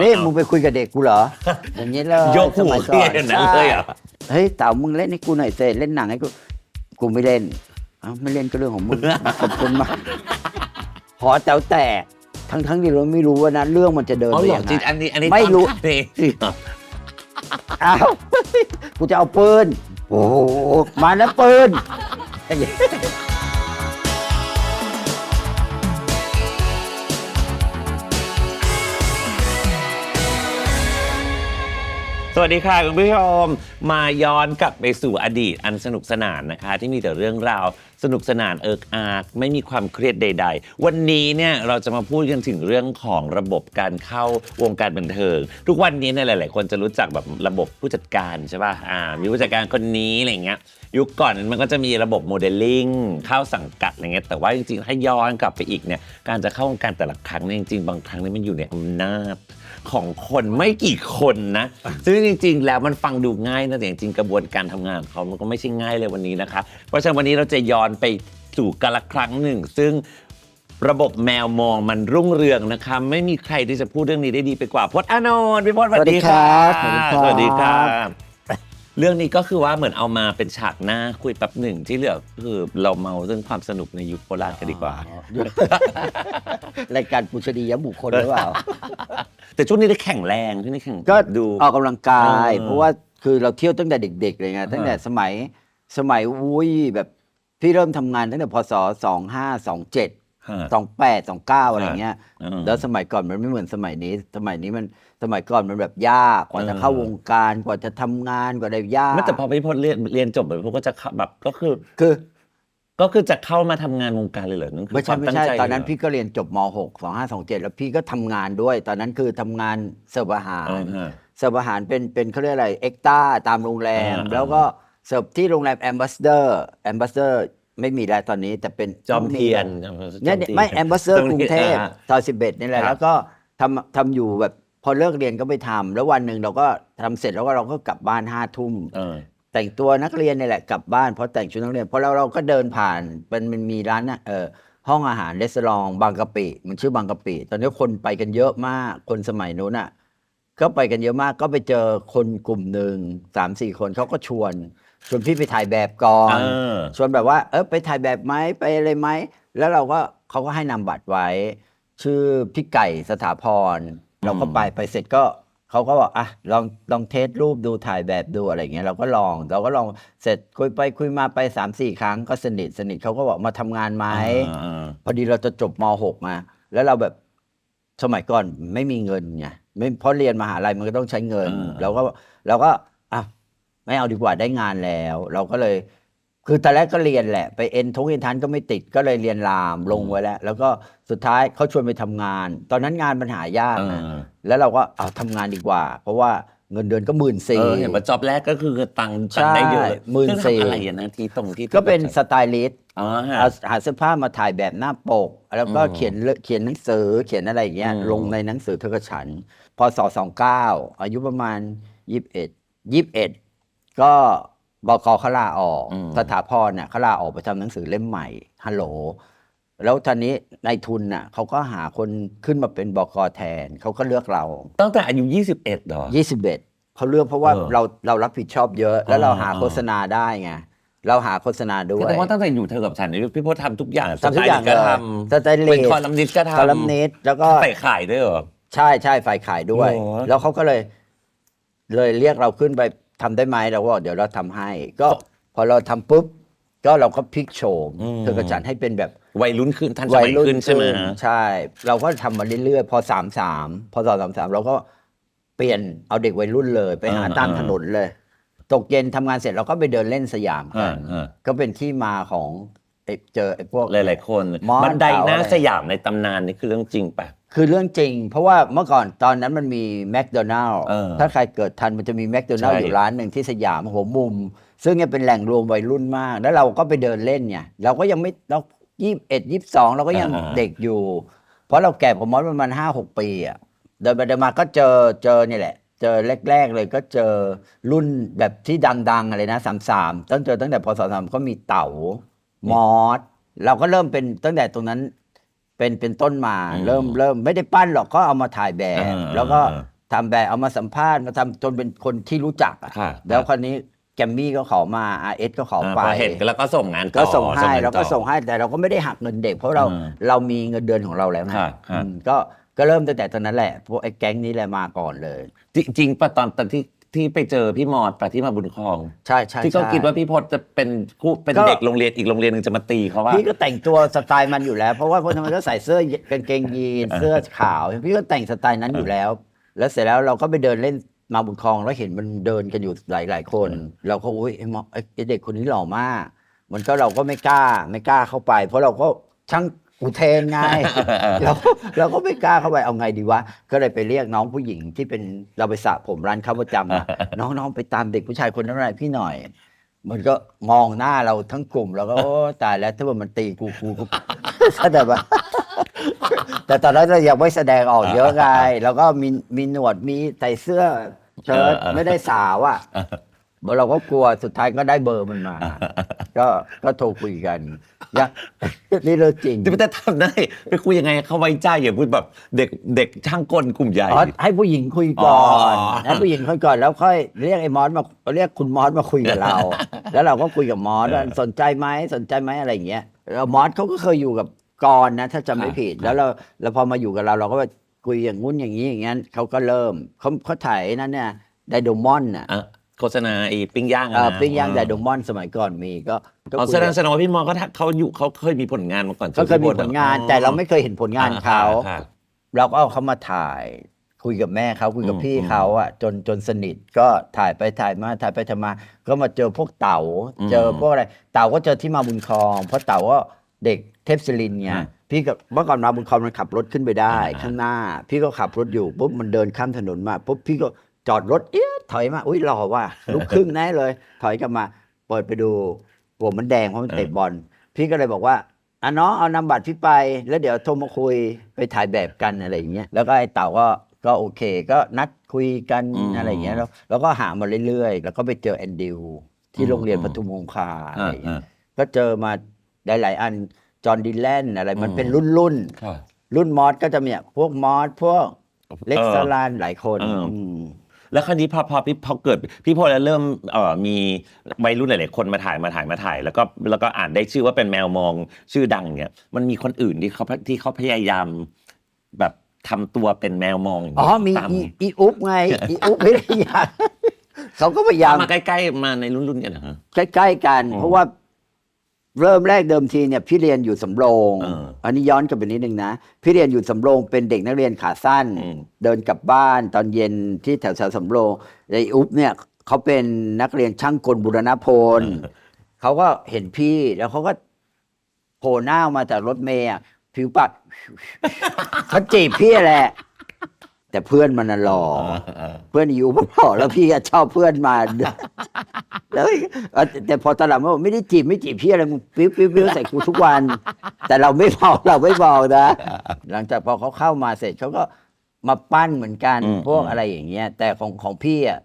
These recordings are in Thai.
นี่มึงไปคุยกับเด็กกูเหรออย่างนี้เลยยกหูสมัขึ้นอย่างนั้นเลยเหรอ เฮ้ยเต๋ามึงเล่นให้กูหน่อยเซเล่นหนังให้กูกูไม่เล่นเอ้าไม่เล่นก็เรื่องของมึง ขอบคุณมากหอแต๋วแตกทั้งทั้งๆที่เราไม่รู้ว่านะเรื่องมันจะเดินอ๋อไปเหรอยังจริงไง อันนี้อันนี้ไม่รู้ตอนถ่ายเองจริงเหรออ้าว กูจะเอาปืนโอ้โหมาแล้วปืน สวัสดีค่ะคุณผู้ชมมาย้อนกลับไปสู่อดีตอันสนุกสนานนะคะ ที่มีแต่เรื่องราวสนุกสนานเอิกอาร์ไม่มีความเครียดใด ๆ วันนี้เนี่ยเราจะมาพูดกันถึงเรื่องของระบบการเข้าวงการบันเทิง ทุกวันนี้เนี่ยหลาย ๆ คนจะรู้จักแบบระบบผู้จัดการใช่ป่ะอ่ามีผู้จัดการคนนี้อะไรเงี้ยยุคก่อนมันก็จะมีระบบโมเดลลิ่งเข้าสังกัดอะไรเงี้ยแต่ว่าจริงๆถ้าย้อนกลับไปอีกเนี่ยการจะเข้าวงการแต่ละครั้งเนี่ยจริงๆบางครั้งเนี่ยมันอยู่ในอำนาจ ของคนไม่กี่คนนะ ซึ่งจริง ๆ แล้วมันฟังดูง่ายนะแต่จริงๆกระบวนการทำงานของเขามันก็ไม่ใช่ง่ายเลยวันนี้นะคะ เพราะฉะนั้นวันนี้เราจะย้อนไปสู่กาละครั้งหนึ่ง ซึ่งระบบแมวมองมันรุ่งเรืองนะคะ ไม่มีใครที่จะพูดเรื่องนี้ได้ดีไปกว่าพจน์อานนท์พี่พจน์สวัสดีค่ะสวัสดีครับ สวัสดีครับ เรื่องนี้ก็คือว่าเหมือนเอามาเป็นฉากหน้าคุยแป๊บหนึ่งที่เหลือคือเราเมาเรื่องความสนุกในยุคโบราณกันดีกว่า รายการปุชดียบุคคลหรือเปล่า แต่ช่วงนี้ได้แข่งแรงช่วงนี้แข่งก็ดู ออกกำลังกายเออเพราะว่าคือเราเที่ยวตั้งแต่เด็กๆเลยไงอ่าฮะตั้งแต่สมัยสมัยอุ้ยแบบพี่เริ่มทำงานตั้งแต่พศสองห้าสองเจ็ดฮะสองแปดสองเก้าอะไรเงี้ยอืมแล้วสมัยก่อนมันไม่เหมือนสมัยนี้ สมัยนี้มัน สมัยก่อนมันแบบยากกว่าจะเออเข้าวงการกว่าจะทำงานกว่าจะยากไม่แต่พอพี่พจน์เรียนเรียนจบแบบพวกก็จะเข้าแบบก็คือ คือ ก็คือจะเข้ามาทำงานวงการเลยเหรอนั่นคือไม่คใช่วามไม่ตั้งใช่ ใจตอนนั้นเหรพี่ก็เรียนจบม .6 2527 แล้วพี่ก็ทำงานด้วย ตอนนั้นคือทำงานเสิร์ฟอาหารเออฮะเสิร์ฟอาหารเป็นเป็นเขาเรียกอะไรเอ็กต้าตามโรงแรมอ่าแล้วก็เสิร์ฟที่โรงแรมแอมบ s สเดอร์แอมบ s สเดอร์ไม่มีแล้วตอนนี้แต่เป็นจอมเทียนเนี่ยเนี่ยไม่แอมบ s สเดอร์กรุงเทพอ่า ซอยสิบเอ็ดนี่แหละ ครับ แล้วก็ทำทำอยู่แบบ พอเลิกเรียนก็ไปทำแล้ววันหนึ่งเราก็ทำเสร็จแล้วก็เราก็กลับบ้านห้าทุ่มเออแต่งตัวนักเรียนนี่แหละกลับบ้านเพราะแต่งชุดนักเรียนเพราะเราเราก็เดินผ่านมันมันมีร้านน่ะเออห้องอาหารรีสอร์ทบางกะปิมันชื่อบางกะปิตอนนี้คนไปกันเยอะมากคนสมัยนู้นอะก็ไปกันเยอะมากก็ไปเจอคนกลุ่มหนึ่งสามสี่คนเขาก็ชวนชวนพี่ไปถ่ายแบบก่อนเออชวนแบบว่า เออไปถ่ายแบบไหมไปอะไรไหมแล้วเราก็เขาก็ให้นำบัตรไว้ ชื่อพี่ไก่สถาพร เราก็ไปไปเสร็จก็เขาก็บอกอะลองลองเทสรูปดูถ่ายแบบดูอะไรอย่างเงี้ยเราก็ลองเราก็ลองเสร็จคุยไปคุยมาไปสามสี่ครั้งก็สนิทสนิทเขาก็บอกมาทำงานไหมเออพอดีเราจะจบม .6 มา แล้วเราแบบสมัยก่อนไม่มีเงินไงไม่เพราะเรียนมหาลัยมันก็ต้องใช้เงิน อ่า เราก็เราก็อะไม่เอาดีกว่าได้งานแล้ว เราก็เลย คือตอนแรกก็เรียนแหละ ไปเอ็นทงเอ็นทันก็ไม่ติดก็เลยเรียนรามลงไว้แล้ว แล้วก็สุดท้ายเขาชวนไปทำงาน ตอนนั้นงานมันหายากเอนะอแล้วเราก็เอาทำงานดีกว่า เพราะว่าเงินเดือนก็หมื่นเอสี่อเห็นว่าจอบแรกก็คือตังค์ตังค์ได้เยอะเลยใช่หมื่นซึ่งสี่ทำอะไรอย่างนั้นที่ตรงที่ก็เป็นสไตลิสต์อ๋อฮะ เอาหาเสื้อผ้ามาถ่ายแบบหน้าปก แล้วก็อืมเขียนเลเขียนหนังสือเขียนอะไรอย่างเงี้ยอืม ลงในหนังสือเธอกับฉันพศสองเก้าอายุประมาณยี่สิบเอ็ดยี่สิบเอ็ดก็ บกเขาลาออกสถาพรเนี่ยเขาลาออกไปทำหนังสือเล่มใหม่ฮัลโหล แล้วทีนี้นายทุนน่ะเขาก็หาคนขึ้นมาเป็นบกแทนเขาก็เลือกเรา ตั้งแต่อายุ 21เหรอยี่สิบเอ็ดเขาเลือกเพราะว่าเออเราเรารับผิดชอบเยอะ แล้วเราหาอ่า โฆษณาได้ไงเราหาโฆษณาด้วแสยดงว่าตั้งแต่อยู่เธอกับฉันเนี่ยพี่พจน์ทำทุกอย่างทำทุกอย่างสไตล์ก็เลยทสไตำลิเป็นสต์คอลัมนิสต์ก็ทำคอลัมนิสต์แล้วก็ ใส่ขายด้วยเหรอ ใช่ใช่ฝ่ายขายด้วยโอ้โหแล้วเขาก็เลย เลยเรียกเราขึ้นไป ทำได้ไหมเราก็บอกเดี๋ยวเราทำให้ ก็พอเราทำปุ๊บก็เราก็พลิกโฉมเธอกับฉันให้เป็นแบบวัยรุ่นขึ้นทันสวัยมัยรุ่นขึ้นใช่ไหมขึ้นใช่ เราก็ทำมาเรื่อยๆ พอสามสามพอสองสามสามเราก็เปลี่ยนเอาเด็กวัยรุ่นเลย ไปหาตามถนนเลย ตกเย็นทำงานเสร็จเราก็ไปเดินเล่นสยามกัอ่านอ่าก็เป็นที่มาของไอ้เจอไอ้พวกหลายๆคนมอสบันไดหน้าเต่าอะไรสยามในตำนานนี่คือเรื่องจริงปะ คือเรื่องจริง เพราะว่าเมื่อก่อนตอนนั้นมันมีแมคโดนัลล์เออถ้าใครเกิดทันมันจะมีแมคโดนัลล์ใช่ อยู่ร้านหนึ่งที่สยามหัวมุม ซึ่งเนี่ยเป็นแหล่งรวมวัยรุ่นมาก แล้วเราก็ไปเดินเล่นไงเราก็ยังไม่เรายี่สิบเอ็ดยี่สิบสองเราก็ยังเด็กอยู่ เพราะเราแก่ผมมอสประมาณห้าหกปีอะเดินไปเดินมาก็เจอเจอนี่แหละ เจอแรก ๆ เลยก็เจอรุ่นแบบที่ดังๆอะไรนะสามสามตั้งเจอตั้งแต่พศสามก็มีเต๋ามอสเราก็เริ่มเป็นตั้งแต่ตรงนั้น เป็นเป็นต้นมาอืมเริ่มเริ่มไม่ได้ปั้นหรอกก็เอามาถ่ายแบบ เออแล้วก็เออทำแบบเอามาสัมภาษณ์มาทำจนเป็นคนที่รู้จักอะค่ะ แล้วคราวนี้แกมมี่ก็ขอมาอาเอสก็ขออ่าไป พอเห็นแล้วก็ส่งงานต่อก็ส่งให้านแล้วก็ต่อ ส่งให้แต่เราก็ไม่ได้หักเงินเด็ก เพราะเราอืมเรามีเงินเดือนของเราแล้วไงครับครับอืมก็ก็เริ่มตั้งแต่ตอนนั้นแหละพวกไอ้แก๊งนี้แหละมาก่อนเลย จริงจริงปะตอนตอนที่ ที่ไปเจอพี่มอดปะที่มาบุญครอง ใช่ใช่ที่เขาใช่ คิดว่าพี่พจน์จะเป็นคู่เป็นก็ เด็กโรงเรียนอีกโรงเรียนหนึ่งจะมาตีเขาว่า พี่ก็แต่งตัวสไตล์มันอยู่แล้ว เพราะว่าคนทำไมก็ใส่เสื้อกางเกงยีนอ่าเสื้อขาว พี่ก็แต่งสไตล์นั้นอยู่แล้ว แล้วเสร็จแล้วเราก็ไปเดินเล่นมาบุญคลองแล้วเห็นมันเดินกันอยู่หลายหลายๆคน เราก็อุ้ยไอ้หมอไอ้ไอ้เด็กคนนี้หล่อมาก มันก็เราก็ไม่กล้าไม่กล้าเข้าไป เพราะเราก็ช่าง อุเทนไงเราเราก็ไม่กล้าเข้าไปเอาไงดีวะ ก็เลยไปเรียกน้องผู้หญิงที่เป็นเราไปสระผมร้านเขาประจำอะน้องๆไปตามเด็กผู้ชายคนนั้นหน่อยพี่หน่อย มันก็มองหน้าเราทั้งกลุ่มแล้วก็โอ้ตายแล้วถ้าว่ามันตีกูกูกูเข้าใจปะแต่ตอนนั้นเรายังไม่แสดงออกเยอะไงแล้วก็มีมีหนวดมีใส่เสื้อเชิ้ตเออเออไม่ได้สาวอะ เราก็กลัวสุดท้ายก็ได้เบอร์มันมา ก็ก็โทรคุยกันยังนี่เรื่องจริงจะไปแต่ทำได้ไปคุยยังไงให้เขาไว้ใจอย่าพูดแบบเด็กเด็กช่างกลกลุ่มใหญ่อ๋อให้ผู้หญิงคุยก่อนอ๋อให้ผู้หญิงคุยก่อนแล้วค่อยเรียกไอ้มอสมาเรียกคุณมอสมาคุยกับเรา แล้วเราก็คุยกับมอสว่าสนใจไหมสนใจไหมอะไรอย่างเงี้ยแล้วมอสเขาก็เคยอยู่กับกรนะถ้าจำไม่ผิดแล้วเราแล้วพอมาอยู่กับเราเราก็ไปคุยอย่างงู้นอย่างนี้อย่างงั้นเขาก็เริ่มเขาเขาถ่ายไอ้นั่นเนี่ยไดโดมอนน่ะอะ โฆษณาไอ้ปิ้งย่างอะเอ่อนะปิ้งย่างไดโดมอนสมัยก่อนมีก็ก็อ๋อคุยแสดงแสดงว่าพี่มอก็ทักเขาอยู่เขาเคยมีผลงานมาก่อนเขาเคยมีผลงาน แต่เราไม่เคยเห็นผลงานเขาค่ะเราก็เอาเขามาถ่าย คุยกับแม่เขาคุยกับอืมพี่อืมเขาอะจนจนสนิทก็ถ่ายไปถ่ายมาถ่ายไปถ่ายมา ก็มาเจอพวกเต๋าอืมเจอพวกอะไรเต๋าก็เจอที่มาบุญครอง เพราะเต๋าก็เด็กเทพศิรินทร์ไงอ่าพี่กับเมื่อก่อนมาบุญครองมันขับรถขึ้นไปได้ อ่าข้างหน้า พี่ก็ขับรถอยู่ปุ๊บมันเดินข้ามถนนมาปุ๊บพี่ก็จอดรถเอ๊ะ ถอยมา อุ้ยหล่อว่ะลุกครึ่งแน่เลย ถอยกลับมา เปิดไปดูหัวมันแดงเพราะมันเตะบอล พี่ก็เลยบอกว่าอะน้องเอานำบัตรพี่ไป แล้วเดี๋ยวโทรมาคุยไปถ่ายแบบกันอะไรอย่างเงี้ยแล้วก็ไอ้เต่าก็ก็โอเค ก็นัดคุยกันอืมอะไรอย่างเงี้ยแล้วแล้วก็หามาเรื่อยๆ แล้วก็ไปเจอแอนดิวที่อืม โรงเรียนอืมปทุมคงคาอะไรอย่างเงี้อ่ายก็เจอมาหลายๆอันจอห์นดิแลนอะไรมันอืมเป็นรุ่นรุ่นค่ะๆรุ่นมอสก็จะมีพวกมอสพวกเล็กเออซาลานหลายคนเอออื ม แล้วคราวนี้พอพอพี่พอเกิดพี่พลแล้วเริ่มเอ่อมีวัยรุ่นหลายๆคนมาถ่ายมาถ่ายมาถ่าย แล้วก็แล้วก็อ่านได้ชื่อว่าเป็นแมวมองชื่อดังเนี่ยมันมีคนอื่นที่เขาที่เขาพยายามแบบทำตัวเป็นแมวมองย่างอ๋อเงี้ยมีตามอีอีอุ๊บไงอีอุ๊บไม่ได้อยากเขาก็พยายาม มาใกล้ๆมาในรุ่นรุ่นๆกันนะฮะ ใกล้ๆกันอืมเพราะว่า เริ่มแรกเดิมทีเนี่ยพี่เรียนอยู่สำโรง เอออันนี้ย้อนกลับไปนิดนึงนะ พี่เรียนอยู่สำโรงเป็นเด็กนักเรียนขาสั้น อืม เดินกลับบ้านตอนเย็นที่แถวแถวๆสำโรงไอ้อุ๊บเนี่ยเขาเป็นนักเรียนช่างกลบุรณพลเขาก็เห็นพี่แล้วเขาก็โผล่หน้าออกมาจากรถเมย์อะผิวปาก เขาจีบพี่แหละ แต่เพื่อนมันน่ะหล่อเออเพื่อนอยู่พอแล้วพี่ก็ชอบเพื่อนมา แล้วเอ่อแต่พอตอนหลังว่าไม่ได้จีบไม่จีบพี่อะไรมึงปิ้วปิ้วปิ้วใส่กูทุกวัน แต่เราไม่บอกเราไม่บอกนะ หลังจากพอเขาเข้ามาเสร็จเขาก็มาปั้นเหมือนกันอืมพวกอืมอะไรอย่างเงี้ย แต่ของของพี่อะ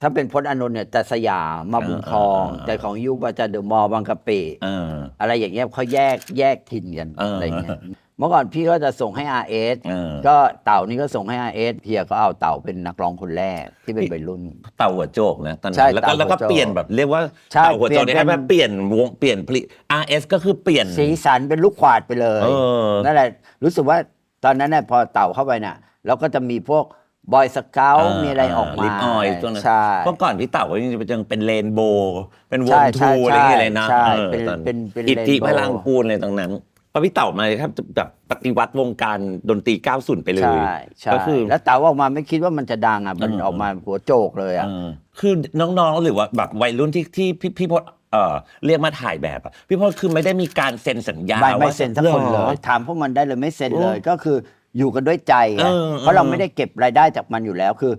ถ้าเป็นพจน์อานนท์เนี่ยแต่สยามมาบุญครองเออเออเออแต่ของยุบจะเดอะมอลล์บางกะปิเอออะไรอย่างเงี้ยเขาแยกแยกถิ่นกันเออออะไรเงี้ยเมื่อก่อนพี่ก็จะส่งให้ RS เออ ก็เต่านี่ก็ส่งให้ RS เฮียก็เอาเต่าเป็นนักร้องคนแรกที่เป็นวัยรุ่น เต่าหัวโจกนะตอนใช่นั้นแล้วก็เต่าหัวโจกแล้วก็เปลี่ยนแบบเรียกว่าใช่เต่าหัวโจกเนี่ยเปลี่ยนเป็นให้มาเปลี่ยนวงเปลี่ยนผลิต RS ก็คือเปลี่ยน สีสันเป็นลูกขวาดไปเลย เออ นั่นแหละ รู้สึกว่าตอนนั้นเนี่ยพอเต่าเข้าไปน่ะเราก็จะมีพวกบอยสเกลเออมีอะไรออกมาลิปออยล์ตัวนั้นใช่เมื่อก่อนพี่เต่าก็ยังยังเป็นเลนโบว์เป็นวใช่งใช่ทูอะไรอย่างเงี้ยเลยนะใช่ออเป็นตอเป็นเป็นอิทธิ rainbow พลังกูลอะไรตรงนั้น พอพี่เต่ามาครับแบบปฏิวัติวงการดนตรี 90 ไปเลย ใช่ใช่ก็คือแล้วเต่าออกมาไม่คิดว่ามันจะดังอะมันเออออกมาหัวโจกเลยอะเออคือน้องๆหรือว่าแบบวัยรุ่นที่ที่พี่พี่พศเอ่อเรียกมาถ่ายแบบอะพี่พศคือไม่ได้มีการเซ็นสัญญาไม่ไม่ว่า เซ็นสักคนเลหรอยถามพวกมันได้เลยไม่เซ็นโอ้เลยก็คืออยู่กันด้วยใจไงเออเพราะเราเออไม่ได้เก็บรายได้จากมันอยู่แล้วคือ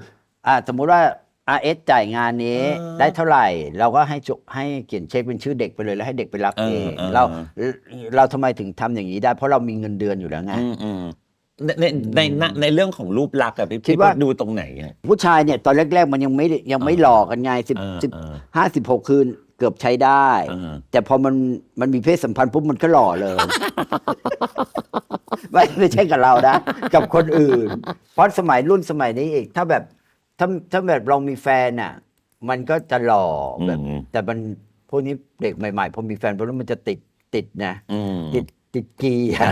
อ่าสมมุติว่า RS จ่ายงานนี้เออได้เท่าไหร่ เราก็ให้จุให้เขียนเช็คเป็นชื่อเด็กไปเลยแล้วให้เด็กไปรับเออเองเออ เราเราทำไมถึงทำอย่างนี้ได้ เพราะเรามีเงินเดือนอยู่แล้วไง อืมอืมในในในในในเรื่องของรูปลักษณ์อะพี่คิดพี่ว่าพศดูตรงไหนอะ ผู้ชายเนี่ยตอนแรก ๆ มันยังไม่ได้ยังไม่เออหลอกกันไงสิบเออสิบเออ ห้าสิบหกคืนเกือบใช้ได้ เออ แต่พอมันมันมีเพศสัมพันธ์ปุ๊บมันก็หล่อเลย ไม่ไม่ใช่กับเรานะ กับคนอื่น เพราะสมัยรุ่นสมัยนี้อีก ถ้าแบบ ถ้าถ้าแบบเรามีแฟนอะ มันก็จะหล่อแบบอืม แต่มันพวกนี้เด็กใหม่ๆพอมีแฟนพวกนั้นมันจะติดติดนะ อืมติดติดกีอะ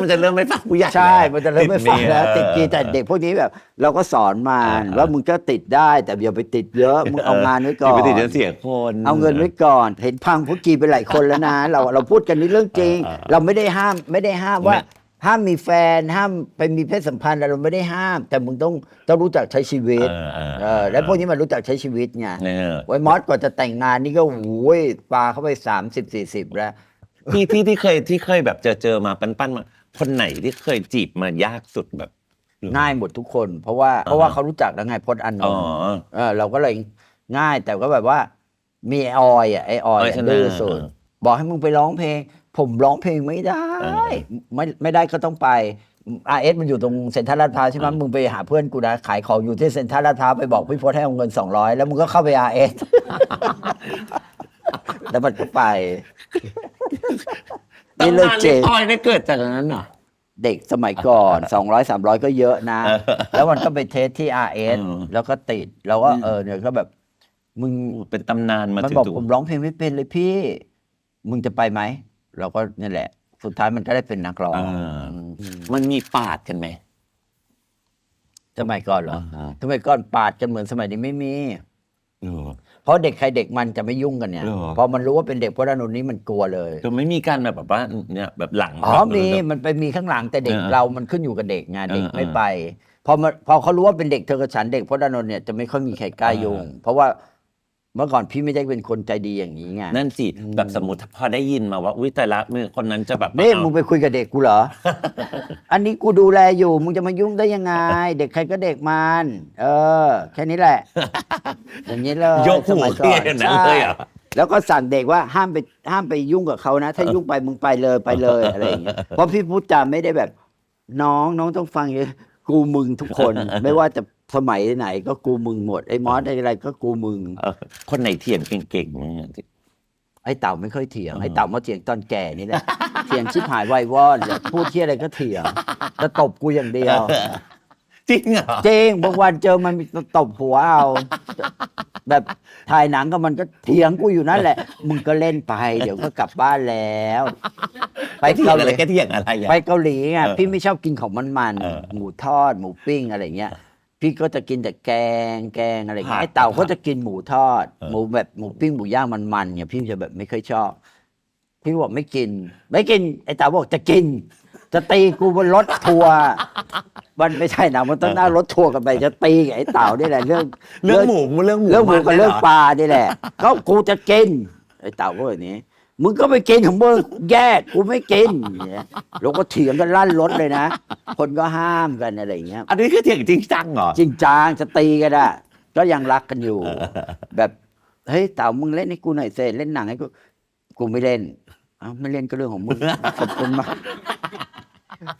มันจะเริ่มไม่ฟังผู้ใหญ่ใช่มันจะเริ่มไม่ฟังแล้ว ติติดดหนี้กีแต่เด็กพวกนี้แบบ เราก็สอนมันอ่าว่ามึงก็ติดได้ แต่อย่าไปติดเยอะมึงเอางานไว้ก่อนย่าไปติดจะเสียคน เอาเงินไว้ก่อน เห็นพังพวกกีไปหลายคนแล้วนะ เราเราพูดกันนี่เรื่องจริง อ่าอ่าเราไม่ได้ห้ามไม่ได้ห้ามว่า ไม่ ห้ามมีแฟนห้ามไปมีเพศสัมพันธ์อะไรเราไม่ได้ห้าม แต่มึงต้องต้องรู้จักใช้ชีวิตเออเออเออแล้วพวกนี้มันรู้จักใช้ชีวิตไงเออ ไว้มอสกว่าจะแต่งงานนี่ก็โอ้ยปลาเข้าไปสามสิบสี่สิบแล้ว ที่ที่ที่เคยที่เคยแบบเจอเจอมาปั้นปั้นๆมาคนไหนที่เคยจีบมายากสุดแบบ ง่ายหมดทุกคน เพราะว่าเพราะว่าเขารู้จักแล้วไงพจน์อานอ๋นอ ท์เออเราก็เลยง่ายแต่ก็แบบว่า มีไอ้ออยอะไอออยออยอะชนะดื้อสุดเออ บอกให้มึงไปร้องเพลง ผมร้องเพลงไม่ได้เออไม่ไม่ได้ก็ต้องไปอาเอสมันอยู่ตรงเซ็นทรัลลาดพร้าวใช่ไหมเออมึงไปหาเพื่อนกูนะขายของอยู่ที่เซ็นทรัลลาดพร้าวไปบอกพี่พจน์ให้เอาเงินสองร้อยแล้วมึงก็เข้าไปอาเอสแล้วมันก็ไปนี่เรื่องตำนานจริงออยได้เกิดจากนั้นเหรอเด็กสมัยก่อน 200 300 ก็เยอะนะเออแล้วมันก็ไปเทสที่ RS เออแล้วก็ติด แล้วก็เออเนี่ยก็แบบ มึงเป็นตำนานมามันถึงบอกตัวผมร้องเพลงไม่เป็นเลยพี่ มึงจะไปไหม เราก็นี่แหละ สุดท้ายมันก็ได้เป็นนักร้องอ่าอืมมันมีปาดกันไหม สมัยก่อนเหรออ่าสมัยก่อนปาดกันเหมือนสมัยนี้ไม่มี เออ เพราะเด็กใครเด็กมันจะไม่ยุ่งกันเนี่ยเหรอ พอมันรู้ว่าเป็นเด็กพวกนั้นนี้มันกลัวเลยคือไม่มีการแบบแบบว่าเนี่ยแบบหลังอ๋อแบบ มีแบบมันไปมีข้างหลังแต่เด็กเออเรามันขึ้นอยู่กับเด็กไงเด็กเออไม่เออไปพอมาพอเขารู้ว่าเป็นเด็กเธอกับฉันเด็กพจน์อานนท์เนี่ยจะไม่ค่อยมีใครกล้ายุ่งเออเพราะว่า เมื่อก่อนพี่ไม่ได้เป็นคนใจดีอย่างนี้ไงนั่นสิแบบสมมติพอได้ยินมาว่าอุ้ยแต่ละมือคนนั้นจะแบบนี่เอามึงไปคุยกับเด็กกูเหรอ อันนี้กูดูแลอยู่ มึงจะมายุ่งได้ยังไง เด็กใครก็เด็กมันเออ แค่นี้แหละ อย่างนี้เลยยกหูสมัยเทียนนั้นเลยเหรอแล้วก็สั่งเด็กว่าห้ามไปห้ามไปยุ่งกับเขานะ ถ้ายุ่งไปมึงไปเลยไปเลยอะไรอย่างเงี้ยเพราะพี่พูดจาไม่ได้แบบ น้องน้องต้องฟังอย่างนี้กูมึงทุกคนไม่ว่าจะ สมัยไหนก็กูมึงหมดไอ้มอสไอ้อะไรก็กูมึง เออคนไหนเถียงเก่งๆเนี่ยที่ ไอ้เต่าไม่ค่อยเถียงอ่าไอ้เต่ามาเถียงตอนแก่นี่แหละ เถียงชิบหายวายวอดเลยพูดที่อะไรก็เถียงจะตบกูอย่างเดียว จริงเหรอ จริงบางวันเจอมันมีตบหัวเอา แบบถ่ายหนังก็มันก็เถียงกูอยู่นั่นแหละ มึงก็เล่นไป เดี๋ยวก็กลับบ้านแล้ว ไปเถียเกางหอะไรลีแกเถียงอะไรอะ ไปเกาหลีไงเออพี่ไม่ชอบกินของมันเออๆหมูทอด หมูปิ้งอะไรเงี้ย พี่ก็จะกินแต่แกงแกงอะไรเงี้ยผัด ไอ้เต่าก็จะกินหมูทอด เออ หมูแบบหมูปิ้งหมูย่างมันๆเนี่ยพี่จะแบบไม่ค่อยชอบ พี่บอกไม่กิน ไม่กิน ไอ้เต่าบอกจะกิน จะตีกูบนรถทัวร์มันไม่ใช่นะมันต้องนั่งรถทัวร์กันไปจะตีกับไอ้เต่านี่แหละเรื่อง เรื่องหมูเรื่องหมูเรื่องหมูกับนเรื่องหปลานี่แหละเขากูจะกินไอ้เต่าก็แบบนี้ มึงก็ไปกินของมึงแยกกูไม่กินอย่างเงี้ยแล้วก็เถียงกันลั่นรถเลยนะ คนก็ห้ามกันอะไรอย่างเงี้ย อันนี้คือเถียงจริงจังเหรอ จริงจังจะตีกันอะก็ยังรักกันอยู่ แบบเฮ้ยเต่ามึงเล่นให้กูหน่อยเสเล่นหนังให้กูกูไม่เล่นเอ้าไม่เล่นก็เรื่องของมึงขอบคุณมาก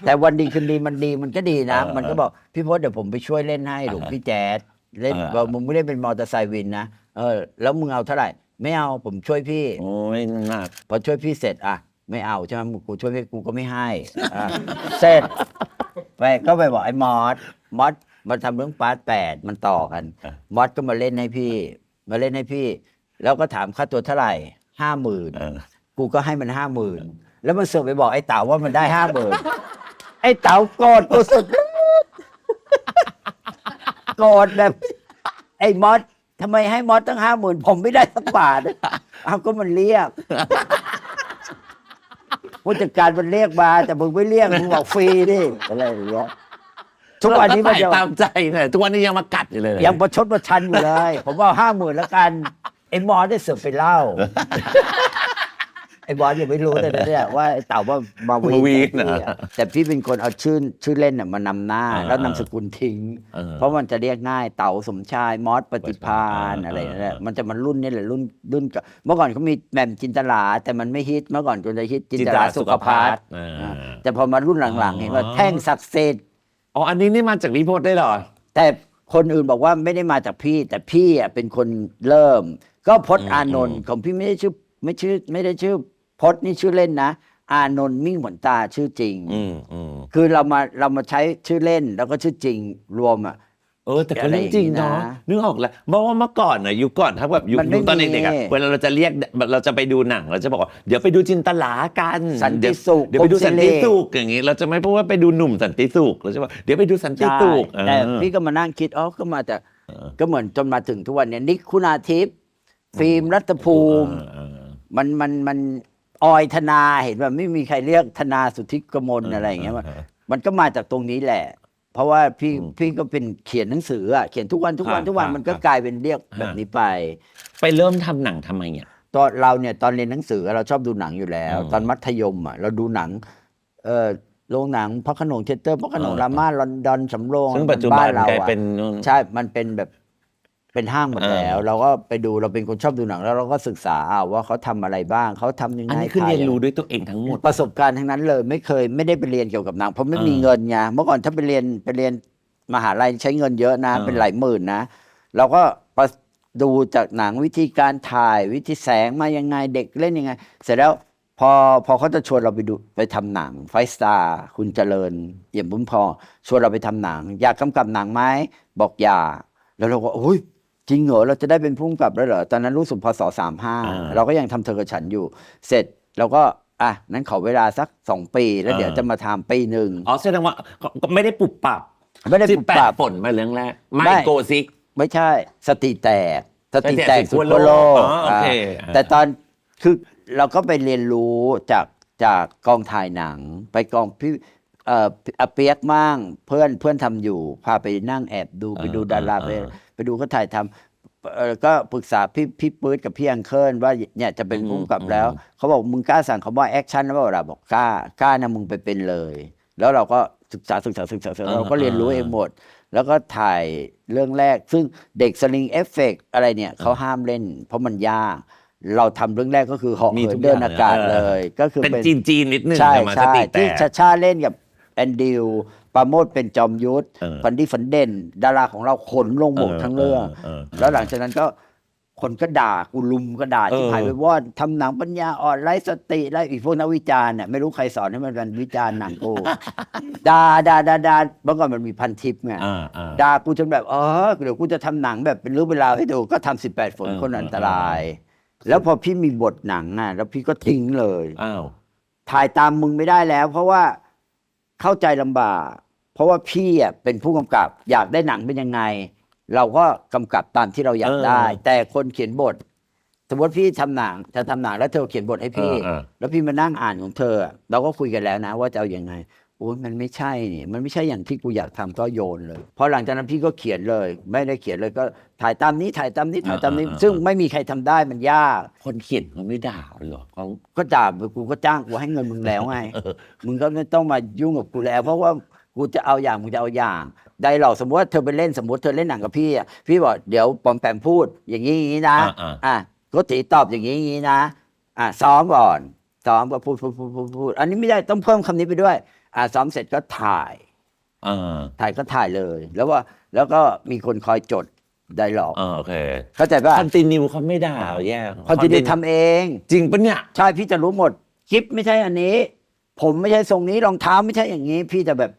แต่วันดีคืนดีมันดีมันก็ดีนะเออมันก็บอกพี่พศเดี๋ยวผมไปช่วยเล่นให้หลวงพี่แจ๊ดเล่นเออบอกมึงไม่ได้เป็นมอเตอร์ไซค์วินนะเออแล้วมึงเอาเท่าไหร่ ไม่เอาผมช่วยพี่ โอ้ยหนัก พอช่วยพี่เสร็จอะ ไม่เอาใช่ไหมกูช่วยพี่กูก็ไม่ให้อะเสร็จไปก็ไปบอกไอ้มอสมอสมาทำเรื่องปาร์ตแปดมันต่อกัน อะ มอสก็มาเล่นให้พี่ มาเล่นให้พี่ แล้วก็ถามค่าตัวเท่าไหร่ห้าหมื่นเออกูก็ให้มันห้าหมื่นแล้วมันเสือกไปบอกไอ้เต๋าว่ามันได้ห้าหมื่นไอ้เต๋าโกรธกูสุดโกรธแบบ ไอ้มอส ทำไมให้มอสตั้งห้าหมื่นผมไม่ได้สักบาทเอาก็มันเรียกผู้จัดการมันเรียกมาแต่มึงไม่เรียกมึงบอกฟรีดิอะไรอย่างเงี้ยทุกวันนี้มันก็จะใส่ตามใจเลยทุกวันนี้ยังมากัดอยู่เลยยังประชดประชันอยู่เลย ผมว่าห้าหมื่นแล้วกันไอ้มอสได้เสือกไปเล่า ไอ้บอสยังไม่รู้แต่เนี่ยว่าไอ้เต่าว่ามามาวีวีนเหรอแต่พี่เป็นคนเอาชื่อชื่อเล่นน่ะมานำหน้า อ่าแล้วนามสกุลทิ้ง เออเพราะมันจะเรียกง่ายเต่าสมชายมอสปฏิพานอ่าอะไรนั่นแหละอ่ามันจะมันรุ่นนี่แหละรุ่นรุ่นกับเมื่อก่อนเขามีแหม่มจินตลา แต่มันไม่ฮิตเมื่อก่อนคนจะฮิตจินตลาสุขภาพอ่าอ่า แต่พอมารุ่นหลังๆเห็นว่าแท่งศักดิ์สิทธิ์ อ๋ออันนี้นี่มาจากรีโพสต์ได้เหรอ แต่คนอื่นบอกว่าไม่ได้มาจากพี่ แต่พี่อะเป็นคนเริ่ม ก็พจน์อืมอานนท์อืมของพี่ไม่ได้ชื่อไม่ชื่อไม่ได้ชื่อ พจน์นี่ชื่อเล่นนะ อานนท์มิ่งขวัญตาชื่อจริง อืมอืมคือเรามาเรามาใช้ชื่อเล่นแล้วก็ชื่อจริงรวมอะ เออแต่ก็เรื่องจริงเนาะอะไรอย่างงี้นะนึกออกแล้วเพราะว่าเมื่อก่อนน่ะยุคก่อนถ้าแบบยุคมันไม่ยุคตอนเด็กๆอะมีเวลาเราจะเรียกเราจะไปดูหนังเราจะบอกว่าเดี๋ยวไปดูจินตลากันสันติเดี๋ยวสุขเดี๋ยวไปดูกรมศิสันริติสุขอย่างงี้ เราจะไม่พูดว่าไปดูหนุ่มสันติสุขเราจะบอกเดี๋ยวไปดูสันติใช่สุขแต่เออพี่ก็มานั่งคิดอ๋อก็มาจากเออ ก็เหมือนจนมาถึงทุกวันเนี้ยนิกคุณาทิพย์ฟิล์มรัตภูมิ เออเออ มันมันมัน ออยธนาเห็นว่าไม่มีใครเรียกธนาสุทธิกมลเออออะไรอย่างเงี้ยมันเออมันก็มาจากตรงนี้แหละ เพราะว่าพี่อืมพี่ก็เป็นเขียนหนังสืออะเขียนทุกวันทุกวันครับทุกวันครับมันก็ครับกลายเป็นเรียกอ่าแบบนี้ไป ไปเริ่มทำหนังทำไมอะตอนเราเนี่ยตอนเรียนหนังสือเราชอบดูหนังอยู่แล้วอืมตอนมัธยมอะเราดูหนัง เออโรงหนังพระโขนงเทยเตอร์พระโขนงเออรามาลอนดอนสำโรงซึ่งปัจจุบันเรากลายอะเป็นนู่นใช่ มันเป็นแบบ เป็นห้างหมดเออแล้ว เราก็ไปดูเราเป็นคนชอบดูหนัง แล้วเราก็ศึกษาอะว่าเขาทำอะไรบ้างเขาทำยังไงอันนี้คือถ่าเรียนรู้งไงด้วยตัวเองทั้งหมดประสบการณ์ทั้งนั้นเลย ไม่เคยไม่ได้ไปเรียนเกี่ยวกับหนังเพราะไม่มีเออเงินไงเมื่อก่อนถ้าไปเรียนไปเรียนมหาลัยใช้เงินเยอะนะเออเป็นหลายหมื่นนะเราก็ประดูจากหนังวิธีการถ่ายวิธีแสงมายังไงเด็กเล่นยังไง เสร็จแล้วพอพอเขาจะชวนเราไปดูไปทำหนัง ไฟสตาร์คุณเจริญเยี่ยมบุญพอชวนเราไปทำหนัง อยากกำกับหนังไหมบอกอย่า แล้วเราก็โอ้ย จริงเหรอเราจะได้เป็นผู้กำกับแล้วเหรอตอนนั้นรู้สึกพศสามห้าอ่าเราก็ยังทำเธอกับฉันอยู่ เสร็จเราก็อะนั้นขอเวลาสักสองปี แล้วเดี๋ยวอ่าจะมาทำปีหนึ่งอ๋อแสดงว่าก็ก็ไม่ได้ปรับปรับไม่ได้สิปบรับแปปรัดบฝนมาเรื่องแรกไม่ไม่โกซิก ไม่ใช่ สติแตก สติแตสติกแตกสุดทั่วขั้วโลโลกกอ๋อโอเคอ่าอ่าแต่ตอนคือเราก็ไปเรียนรู้จากจากกองถ่ายหนังไปกองพี่ เอ่ออาเปียกมั่งเพื่อนเพื่อนทำอยู่ พาไปนั่งแอบดูไปดูดาราไปไปดูเขาถ่ายทำเอ่อก็ปรึกษาพี่พี่ปื๊ดกับพี่อังเคิลว่าเนี่ยจะเป็นผู้กำกับแล้วเขาบอกมึงกล้าสั่งเขาว่าแอคชั่นแล้วเปล่าล่ะบอกกล้ากล้านะมึงไปเป็นเลย แล้วเราก็ศึกษาศึกษาศึกษาศึกษาเราก็เรียนรู้เองหมด แล้วก็ถ่ายเรื่องแรก ซึ่งเด็กสลิงเอฟเฟกอะไรเนี่ยเขาห้ามเล่น เพราะมันยาก เราทำเรื่องแรกก็คือเหาะมีเหิทุนกเดินอย่างอากาศเออเลยก็คือเป็นเป็นจีนจีนๆนิดนึงใช่แต่มาสใช่ติแตที่ก ชาชาเล่นกับ แอนดิวปราโมดเป็นจอมยุทธเออฟันดี้ฟันเด่น ดาราของเราขนลงหมดทั้งเรื่อง เออเออแล้วหลังจากนั้นก็คนก็ด่ากูลุมก็ด่าเออ ที่หายไปวอดทำหนังปัญญาอ่อนไร้สติไร้อีกพวกนักวิจารณ์เนี่ยไม่รู้ใครสอนให้มันเป็นวิจารณ์หนังกูด่าด่าด่าด่าเมื่อก่อนมันมีพันทิปไง อ่าอ่า ด่ากูจนแบบเออเดี๋ยวกูจะทำหนังแบบเป็นเรื่องเป็นราวให้ดูก็ทำสิบแปดฝนเออคนอันตเออราย แล้วพอพี่มีบทหนังอะ แล้วพี่ก็ทิ้งเลย อ้าว ถ่ายตามมึงไม่ได้แล้ว เพราะว่า เข้าใจลำบาก เพราะว่าพี่อะเป็นผู้กำกับ อยากได้หนังเป็นยังไง เราก็กำกับตามที่เราอยากได้แต่คนเขียนบท สมมติพี่ทำหนังจะทำหนังแล้วเธอเขียนบทให้พี่ เออเออ แล้วพี่มานั่งอ่านของเธออะเราก็คุยกันแล้วนะว่าจะเอาอย่างไง โอ้ยมันไม่ใช่นี่มันไม่ใช่อย่างที่กูอยากทำก็โยนเลยพอหลังจากนั้นพี่ก็เขียนเลย ไม่ได้เขียนเลยก็ถ่ายตามนี้ถ่ายตามนี้ถ่ายตามนี้ซึ่งไม่มีใครทำได้มันยาก คนเขียนเขาไม่ด่าเหรอเขา ก็ด่ากูก็จ้างกูให้เงินมึงแล้วไง มึงก็ไม่ต้องมายุ่งกับกูแล้ว เพราะว่ากูจะเอาอย่างมึงจะเอาอย่าง ได้หรอกสมมติว่าเธอไปเล่นสมมติเธอเล่นหนังกับพี่อะพี่บอกเดี๋ยวปอมแปมพูดอย่างนี้อย่างนี้นะอ่าอะก็ตีตอบอย่างนี้อย่างนี้นะ อะซ้อมก่อนซ้อมก็พูดพูดพูดพูดพูดอันนี้ไม่ได้ต้องเพิ่มคำนี้ไปด้วย อะซ้อมเสร็จก็ถ่ายอ่าถ่ายก็ถ่ายเลย แล้วว่าแล้วก็มีคนคอยจดไดหลอกอ่าโอเคเข้าใจป่ะคอนติเนียเขาไม่ด่าแย่คอนติเนียทำเอง จริงปะเนี่ยใช่พี่จะรู้หมดคลิปไม่ใช่อันนี้ ผมไม่ใช่ทรงนี้รองเท้าไม่ใช่อย่างนี้ พี่จะแบบ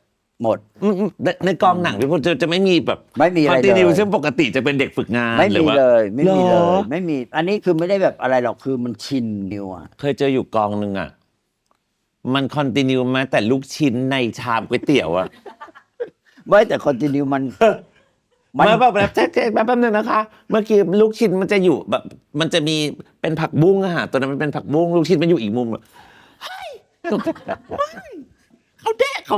หมดอืมอืมในในกองหนังพี่พลจะจะไม่มีแบบไม่มีคอะอนไรติเลเนียวยซึ่งปกติจะเป็นเด็กฝึกงานไม่หรือมีว่าเลยไม่มีเหเลรอยไม่มี อันนี้คือไม่ได้แบบอะไรหรอกคือมันชินนิวอะเคยเจออยู่กองหนึ่งอะ มันคอนติเนียมาแต่ลูกชิ้นในชามก๋วยเตี๋ยวอะไม่แต่คอนติเนียมัน มัน มาแบบแบบแจ๊กๆแป๊บนึงนะคะ เมื่อกี้ลูกชิ้นมันจะอยู่แบบ มันจะมีเป็นผักบุ้งอะฮะตัวนั้นมันเป็นผักบุ้งลูกชิ้นมันอยู่อีกมุมอะเฮ้ยเขาแดกเขา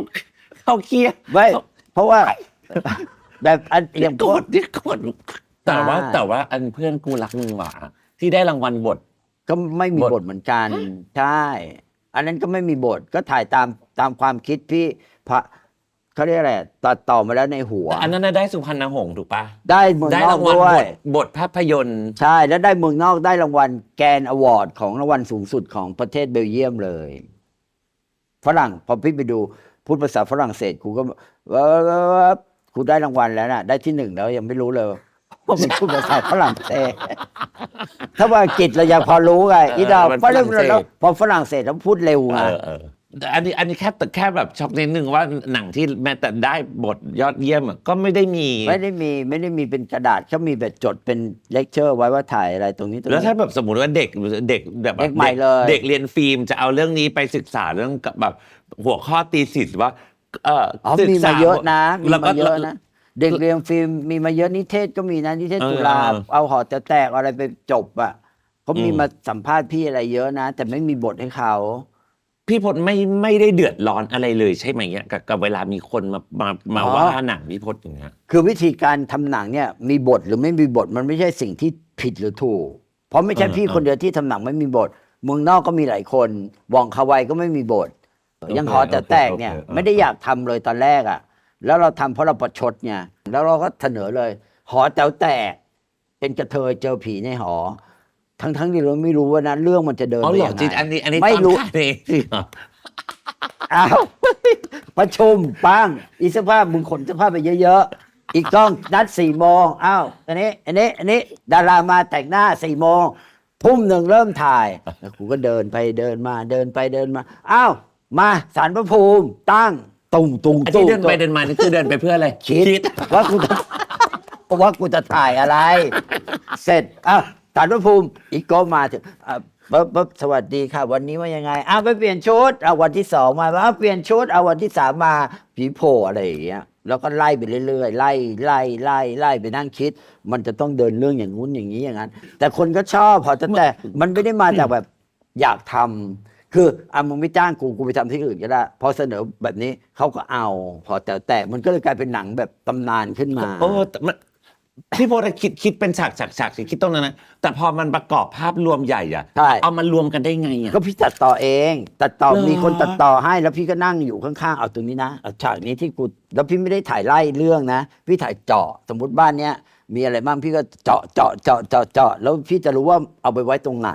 เขาเคลียร์ ไม่เพราะว่า แบบอันอย่างโกพรวกธดิโกรธแต่ว่าอ่า แต่ว่าอันเพื่อนกูรักมึงหว่าที่ได้รางวัลบท ก็ไม่มีบท บทเหมือนกัน ใช่ อันนั้นก็ไม่มีบทก็ถ่ายตามตามความคิดพี่พระเขาเรียกอะไรตัดต่อมาแล้วในหัวแต่อันนั้นน่ะได้สุพรรณหงส์ถูกปะได้เมืองได้นอรากงวัลด้วบยทบทภาพยนตร์ ใช่ แล้วได้เมืองนอกได้รางวัลแกนอวอร์ดของรางวัลสูงสุดของประเทศเบลเยียมเลย ฝรั่งพอพี่ไปดูพูดภาษาฝรั่งเศสกูก็ว่ากูได้รางวัลแล้วน่ะได้ที่หนึ่งแล้วยังไม่รู้เลย เพราะมันพูดภาษาฝรั่งเศสถ้าว่าอังกฤษเรายังพอรู้ไงอีดอกมันเพราะเรื่องฝรั่งเศส เราพอฝรั่งเศสเราพูดเร็วไง เออเออแต่อันนี้อันนี้แค่แต่แค่แบบช็อกนิดนึงว่าหนังที่แม้แต่ได้บทยอดเยี่ยมอะก็ไม่ได้มี ไม่ได้มีไม่ได้มีเป็นกระดาษเขามีแบบจดเป็นเลคเชอร์ไว้ว่าถ่ายอะไรตรงนี้ตรงแล้วนี้ ถ้าแบบสมมติว่าเด็กเด็กแบบเด็กใหม่เลยเด็กเรียนฟิล์มจะเอาเรื่องนี้ไปศึกษาเรื่องกับแบบหัวข้อตีสิทธ์ว่า เอออ๋อศึกมีษมาเยอะนะมีแล้วก็มาเยอะนะ เด็กเรียนฟิล์มมีมาเยอะนิเทศก็มีนะนิเทศเออจุฬาเออเอาหอจะแตกอะไรไปจบอะเขามีอืม มาสัมภาษณ์พี่อะไรเยอะนะ แต่ไม่มีบทให้เขา พี่พจน์ไม่ไม่ได้เดือดร้อนอะไรเลยใช่ไหมเนี่ยกับกับเวลามีคนมามามาอ๋อ ว่าหนังพี่พจน์อย่างเงี้ย คือวิธีการทำหนังเนี่ยมีบทหรือไม่มีบทมันไม่ใช่สิ่งที่ผิดหรือถูก เพราะไม่ใช่เออพี่เออคนเดียวที่ทำหนังไม่มีบทเมืองนอกก็มีหลายคนวองคาไวก็ไม่มีบท โอเคยังหอแต่แตกเนี่ย โอเคโอเคไม่ได้อยากทำเลยตอนแรกอะ แล้วเราทำเพราะเราประชดไงแล้วเราก็เสนอเลย หอแต๋วแตก เป็นกระเทยเจอผีในหอ ทั้งทั้งๆที่เราไม่รู้ว่านะเรื่องมันจะเดินอ๋อไปเหรอยังจริงไง อันนี้อันนี้ไม่รู้ ตอนถ่ายเองเหรออ้าว ประชุมปังอีกสภาพมึงขนเสื้อผ้าไปเยอะๆ อีกกล้องนัดสี่โมงอ้าวอันนี้อันนี้อันนี้ดารามาแต่งหน้าสี่โมงทุ่มหนึ่งเริ่มถ่ายแล้วกูก็เดินไปเดินมาเดินไปเดินมาอ้าวมาสารพระภูมิตั้ง ตุงตุงอันตุที่งเดินไปเดินมานี่คือเดินไปเพื่ออะไร คิดว่ากูจะว่ากูจะถ่ายอะไร เสร็จอ้าวสารพระภูมิอีกก็มาถึงอะปั๊บปั๊บสวัสดีค่ะ วันนี้ว่ายังไงอ้าวไปเปลี่ยนชุดเอาวันที่สองมาอ้าวเปลี่ยนชุดเอาวันที่สามมาผีโผล่อะไรอย่างเงี้ยแล้วก็ไล่ไปเรื่อยๆไล่ไล่ไล่ไล่ไปนั่งคิด มันจะต้องเดินเรื่องอย่างงู้นอย่างนี้อย่างนั้น แต่คนก็ชอบพอแต่แต่มันไม่ได้มาจากแบบอยากทำ คืออะมึงไม่จ้างกูกูไปทำที่อื่นก็ได้พอเสนอแบบนี้เขาก็เอา พอแต่แต่มันก็เลยกลายเป็นหนังแบบตำนานขึ้นมา โอ้แต่มันพี่พจน์อะคิดคิดเป็นฉากฉากฉากสิคิดตรงนั้นนะแต่พอมันประกอบภาพรวมใหญ่อะใช่ เอามารวมกันได้ไงอะ ก็พี่ตัดต่อเอง ตัดต่อเหรอ มีคนตัดต่อให้แล้วพี่ก็นั่งอยู่ข้างๆ เอาตรงนี้นะเอาฉากนี้ที่กูแล้วพี่ไม่ได้ถ่ายไล่เรื่องนะ พี่ถ่ายเจาะสมมติบ้านเนี้ยมีอะไรบ้างพี่ก็เจาะเจาะเจาะเจาะเจาะแล้วพี่จะรู้ว่าเอาไปไว้ตรงไหน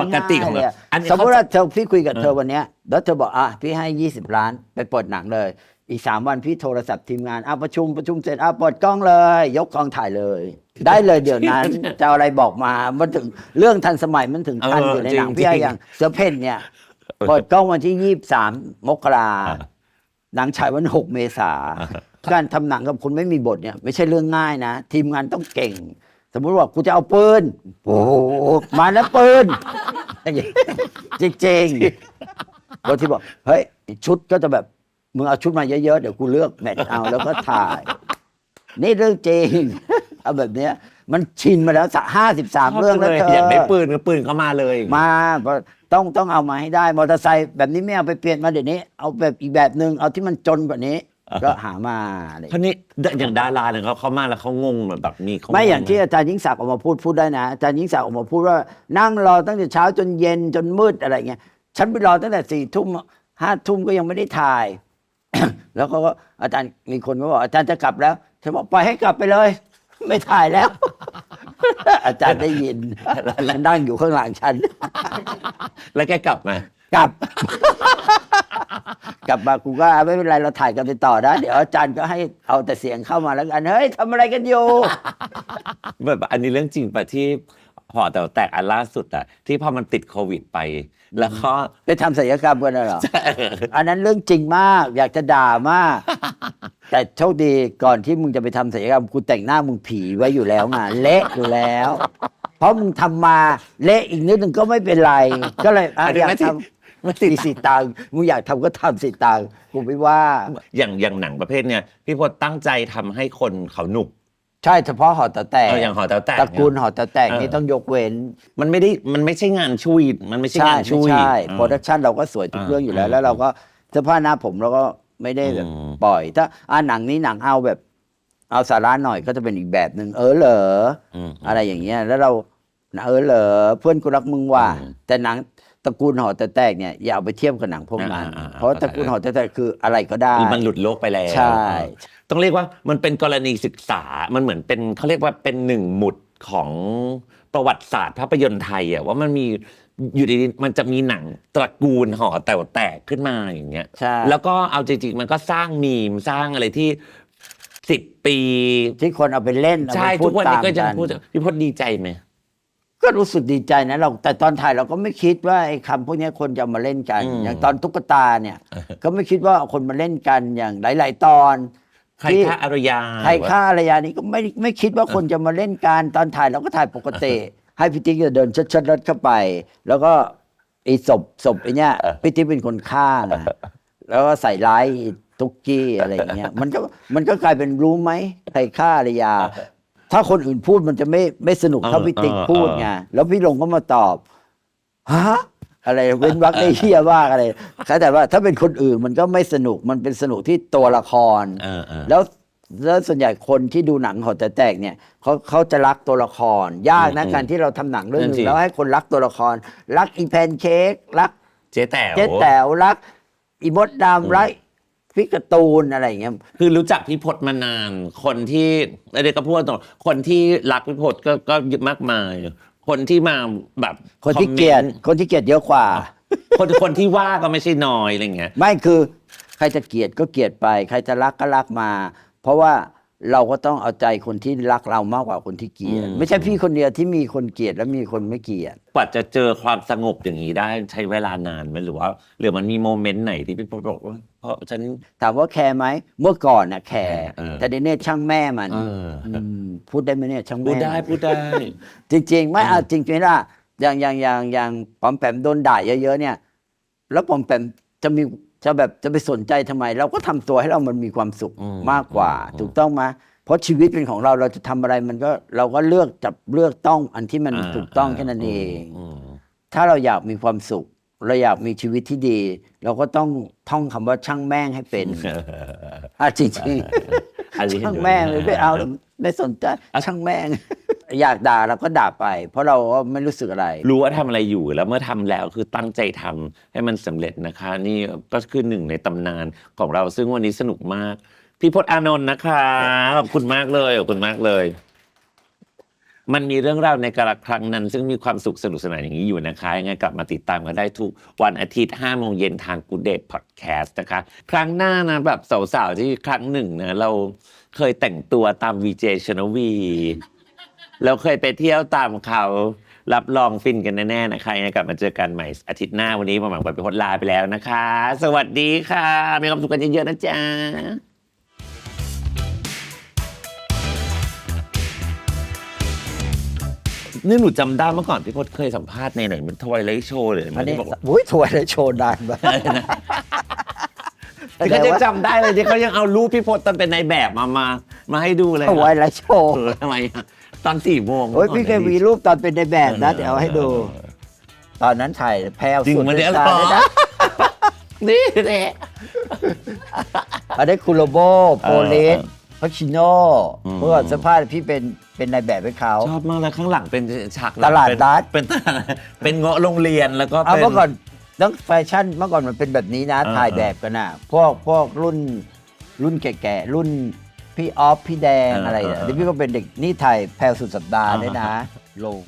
ปกติของง่ายๆเลยอะอันนี้สมมติว่าเธอพี่คุยกับเออเธอวันเนี้ยแล้วเธอบอกอะพี่ให้ยี่สิบล้านไปเปิดหนังเลย อีกสามวันพี่โทรศัพท์ทีมงานอะประชุมประชุมเสร็จอะเปิดกล้องเลย ยกกล้องถ่ายเลย ได้เลยเดี๋ยวนั้น จะเอาอะไรบอกมา มันถึงเรื่องทันสมัยมันถึงทันอยู่ในหนังพี่ไอ้อย่างเสือเพ่นเนี่ยเปิดกล้องวันที่ยี่สามมกราอ่า หนังฉายวันหกเมษาการทำหนังกับคนไม่มีบทเนี่ย ไม่ใช่เรื่องง่ายนะ ทีมงานต้องเก่งส มมุติว่ากูจะเอาปืนโอ้โหมาแล้วปืนจริงๆบางทีบอกเฮ้ยชุดก็จะแบบมึงเอาชุดมาเยอะๆเดี๋ยวกูเลือกแมทเอาแล้วก็ถ่าย นี่เรื่องจริงเอาแบบเนี้ย มันชินมาแล้วสักห้าสิบสามเรื่องแล้วเธอออยากได้ปืนก็ปืนก็มาเลย มาต้องต้องเอามาให้ได้มอเตอร์ไซค์แบบนี้ไม่เอาไปเปลี่ยนมาเดี๋ยวนี้ เอาแบบอีกแบบหนึ่งเอาที่มันจนกว่านี้อ่า ก็หามาอะไรเพราะนี่อย่างดาราเนี่ยเขาเขามาแล้วเขางงเหมือนแบบมีเขาไม่อย่างที่งอาจารย์ยิ่งศักดิ์ออกมาพูดพูดได้นะอาจารย์ยิ่งศักดิ์ออกมาพูดว่านั่งรอตั้งแต่เช้าจนเย็นจนมืดอะไรเงี้ยฉันไปรอตั้งแต่สี่ทุ่มห้าทุ่มก็ยังไม่ได้ถ่าย แล้วเขาก็อาจารย์มีคนก็บอกอาจารย์จะกลับแล้วฉันบอกปล่อยให้กลับไปเลย ไม่ถ่ายแล้ว อาจารย์ได้ยินแล้วนั่งอยู่ข้างหลังฉัน แล้วแกกลับมากลับ กลับมากูก็อะไม่เป็นไรเราถ่ายกันไปต่อนะเดี๋ยวอาจารย์ก็ให้เอาแต่เสียงเข้ามาแล้วกันเฮ้ยทำอะไรกันอยู่แบบอันนี้เรื่องจริงปะที่หอแต่วแตกอันล่าสุดอะที่พอมันติดโควิดไป แล้วก็ไปทำศัลยกรรมกันน่ะเหรออันนั้นเรื่องจริงมาก อยากจะด่ามาก แต่โชคดีก่อนที่มึงจะไปทำศัลยกรรมกูแต่งหน้ามึงผีไว้อยู่แล้วไงเละอยู่แล้ว เพราะมึงทำมาเละอีกนิดนึงก็ไม่เป็นไร ก็เลยอะอันนี้อยากไม่ติดทไม่ำติดมีสิตังค์มึงอยากทำก็ทำสิตังค์กูไม่ว่า อย่างอย่างหนังประเภทเนี้ยพี่พจน์ตั้งใจทำให้คนเขาหนุก ใช่เฉพาะหอตะแตกเอออย่างหอแต๋วแตกตระกูลหอตะแตกเออนี่ต้องยกเว้น มันไม่ได้มันไม่ใช่งานช่วยมันไม่ใช่ใช่งานไม่ช่วยใช่เออโปรดักชันเราก็สวยทุกอ่าเรื่องอยู่แล้วอืมแล้วเราก็เสื้อผ้าหน้าผมเราก็ไม่ได้แบบอืมปล่อย ถ้าอ่าหนังนี้หนังเอาแบบ เอาสาระหน่อยก็จะเป็นอีกแบบหนึ่งเออเหรอ อืม อะไรอย่างเงี้ย แล้วเรา เออเหรอเพื่อนกูรักมึงว่ะ อืม แต่หนังต ระกูลหอแต่แตกเนี่ยอย่าเอาไปเทียบกับหนังพวกนั้น อ่าอ่าอ่า เพราะตระกูลหอแต่แตกคืออะไรก็ได้ มันหลุดโลกไปแล้วใช่ ต้องเรียกว่ามันเป็นกรณีศึกษา มันเหมือนเป็นเขาเรียกว่าเป็นหนึ่งหมุดของประวัติศาสตร์ภาพยนตร์ไทยอะว่ามันมีอยู่ดีๆมันจะมีหนังตระกูลหอแต่วแตกขึ้นมาอย่างเงี้ย ใช่แล้วก็เอาจริงๆ มันก็สร้างมีมสร้างอะไรที่สิบปี ที่คนเอาไปเล่นเอาใช่ ไปพูทุดกวันนี้ตามก็ยังกันพูดพี่พจน์ดีใจไหม ก็รู้สึกดีใจนะเราแต่ตอนถ่ายเราก็ไม่คิดว่าไอ้คำพวกนี้คนจะเอามาเล่นกัน อืม อย่างตอนตุ๊กตาเนี่ย ก็ไม่คิดว่าเอาคนมาเล่นกันอย่างหลาย ๆ ตอนใครที่ ฆ่าอารยาใครฆ่าอารยานี้ก็ไม่ไม่คิดว่าคนจะมาเล่นกันตอนถ่ายเราก็ถ่ายปกติ ให้พี่ติ๊กเดินชัดๆรถเข้าไป แล้วก็ไอ้ศพศพไอ้เนี่ยพี่ติ๊กเป็นคนฆ่านะแล้วก็ใส่ร้ายไอ้ตุ๊กกี้อะไรอย่างเงี้ยมันก็มันก็กลายเป็นรู้ไหมใครฆ่าอารยา ถ้าคนอื่นพูดมันจะไม่ไม่สนุกเท่าพี่ติ๊กพูดไงแล้วพี่ลงก็มาตอบฮะอะไรเว้นวรรคได้เฮียว่ากอะไรแต่ว่าถ้าเป็นคนอื่นมันก็ไม่สนุกมันเป็นสนุกที่ตัวละครเออเออแล้วแล้วส่วนใหญ่คนที่ดูหนังหอแต่แตกเนี่ยเขาเขาจะรักตัวละคร ยากนะอืมการที่เราทำหนังเรื่องหนั่นึนสิงแล้วให้คนรักตัวละคร รักอีแพนเค้กรัก เจ๊แต๋วเจ๊แต๋วรัก อีมดดำรัก พิกการ์ตูนอะไรอย่างเงี้ย คือรู้จักพี่พจน์มานาน คนที่เด็กก็พูดตรงคนที่รักพี่พจน์ก็ก็เยอะมากมาย คนที่มาแบบคนที่อมมนต์เกลียด คนที่เกลียดเยอะกว่า คนคนที่ว่าก็ไม่ใช่น้อยอะไรเงี้ย ไม่คือใครจะเกลียดก็เกลียดไป ใครจะรักก็รักมา เพราะว่า เราก็ต้องเอาใจคนที่รักเรามากกว่าคนที่เกลียดอืม ไม่ใช่พี่คนเดียวที่มีคนเกลียดและมีคนไม่เกลียด กว่าจะเจอความสงบอย่างนี้ได้ใช้เวลานานไหมหรือว่าหรือมันมีโมเมนต์ไหนที่พี่พจน์บอกว่าเพราะฉัน ถามว่าแคร์ไหมเมื่อก่อนน่ะแคร์เออ แต่เดี๋ยวนี้ช่างแม่มันเอออมพูดได้ไหมเนี่ยช่างแม่พูดได้พูดได้ จริง ๆ ไม่เอาจริงๆล่ะอย่างอย่างอย่างอย่างปอมแปมโดนด่าเยอะๆเนี่ย แล้วปอมแปมจะมี จะแบบจะไปสนใจทำไม เราก็ทำตัวให้เรามันมีความสุขอืมมากกว่าอืมถูกต้องไหมเพราะชีวิตเป็นของเราเราจะทำอะไรมันก็เราก็เลือกจับเลือกต้องอันที่มันถูกต้องแค่นั้นเองมถ้าเราอยากมีความสุข เราอยากมีชีวิตที่ดี เราก็ต้องท่องคำว่าช่างแม่งให้เป็นอะจริงๆอันนี้ช่างแม่งเลยไม่เอาไม่สนใจช่างแม่ง อยากด่าเราก็ด่าไป เพราะเราก็ไม่รู้สึกอะไร รู้ว่าทำอะไรอยู่แล้วเมื่อทำแล้วคือตั้งใจทำให้มันสำเร็จนะคะ นี่ก็คือหนึ่งในตำนานของเราซึ่งวันนี้สนุกมาก พี่พจน์อานนท์นะคะขอบคุณมากเลยขอบคุณมากเลย มันมีเรื่องราวในกาลครั้งนั้น ซึ่งมีความสุขสนุกสนานอย่างนี้อยู่นะคะยังไงกลับมาติดตามกันได้ทุกวันอาทิตย์5โมงเย็นทางกูเด y พอดแคสต์นะคะ ครั้งหน้านะแบบสาวๆที่ครั้งหนึ่งนะเราเคยแต่งตัวตามวีเจชนวี เราเคยไปเที่ยวตามเขารับรองฟินกันแน่ๆนะคะยังไงกลับมาเจอกันใหม่อาทิตย์หน้าวันนี้มาหมังไปเป็นคนลาไปแล้วนะคะ สวัสดีค่ะมีความสุขกันเยอะๆนะจ๊ะนี่หนูจำได้เมื่อก่อนพี่พจน์เคยสัมภาษณ์ในไหนมันทวายไลท์โชว์เลยอัมันนนี้ที่บอกว่าอุ้ยถวยเลยโชว์ดันมากที่เขาจะจำได้เลยที่เขายังเอารูปพี่พจน์ตอนเป็นในายแบบมามา มาให้ดูเลยถวยเลยโชว์เออทำไมอะ ตอนสี่โมงโอ้ยพี่เคยมีรูปตอนเป็นในแบบนะ เดี๋ยวเอาให้ดู ตอนนั้นถ่ายแพลวจริงสุดมันเนี่ยตาเลยนะนี่แหละอันนี้คูโรโบโปลิสเออพัชชิโน่อืม เมื่อก่อนเสภาพพี่เป็นเป็นในแบบให้เขา ชอบมากเลยข้างหลังเป็นฉากหงตลาดเป็นนัด เป็นตลาดเป็นเงาะโรงเรียนแล้วก็เอาเป็น เมื่อก่อนต้องแฟชั่นเมื่อก่อนมันเป็นแบบนี้นะเออถ่ายแบบกันน่ะพวกพวกรุ่นรุ่นแก่ๆรุ่น พี่ออฟพี่แดงอะไรอะเออเออนี่พี่ก็เป็นเด็กนี่ถ่ายแพลวสุดสัปดาห์อ่าด้วยนะลง